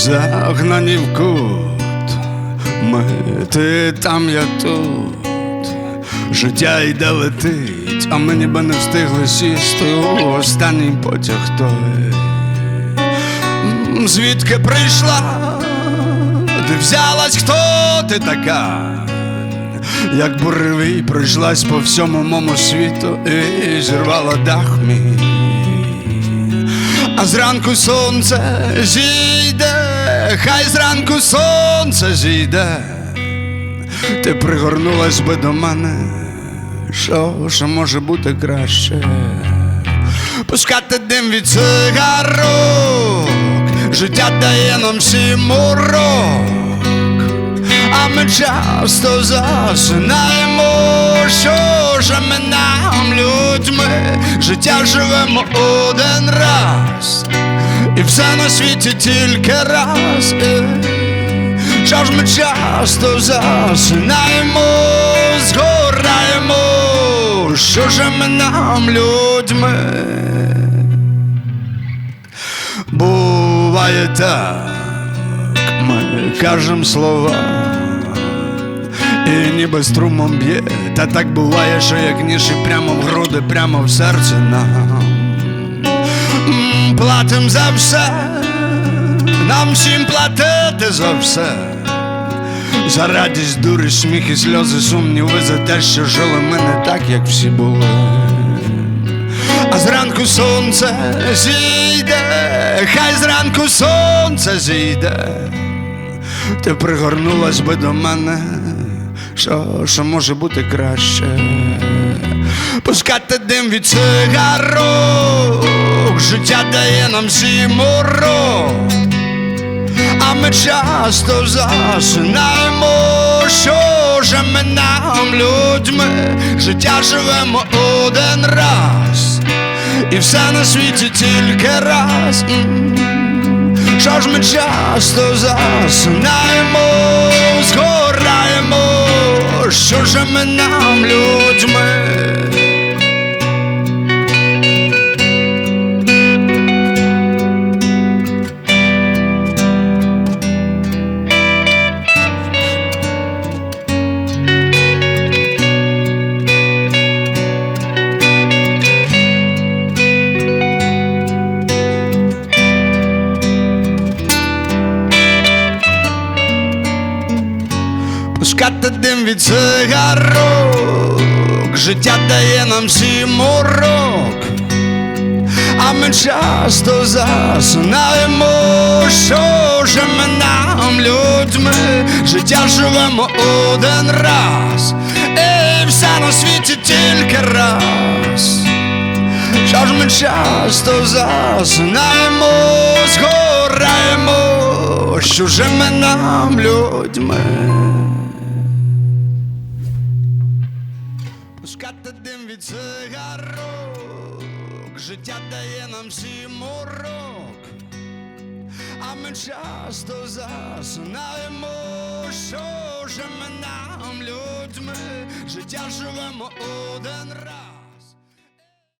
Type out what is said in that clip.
загнані в кут, ми ти там, я тут. Життя йде летить, а ми ніби не встигли сісти у останній потяг той. Звідки прийшла? Ти взялась, хто ти така? Як буревій пройшлась по всьому моєму світу і зірвала дах мій. А зранку сонце зійде, хай зранку сонце зійде. Ти пригорнулась би до мене, що, що може бути краще? Пускати дим від цигарок, життя дає нам всім урок, ми часто засинаємо, що ж ми нам людьми, життя живемо один раз, і все на світі тільки раз. Що ж ми часто засинаємо, згораємо, що ж ми нам людьми. Буває так, ми кажем слова, і ніби струмом б'є, та так буває, що як ніж і прямо в груди, прямо в серце нам. Платим за все, нам всім платити за все. За радість, дурість, сміх і сльози, сумніви за те, що жили ми не так, як всі були. А зранку сонце зійде, хай зранку сонце зійде. Ти пригорнулась би до мене, що, що може бути краще. Пускати дим від цигарок, життя дає нам всім урок. А ми часто засинаємо, що ж ми нам людьми, життя живемо один раз, і все на світі тільки раз. Що ж ми часто засинаємо, згораємо, що ж ми нам людьми. Пускати дим від цигарок, життя дає нам всім урок, а ми часто засинаємо, що ж ми нам людьми, життя живемо один раз, і все на світі тільки раз. Що ж ми часто засинаємо, згораємо, що ж ми нам людьми. Від цигарок, життя дає нам всім урок, а ми часто засинаємо, що ж ми нам людьми, життя живемо один раз.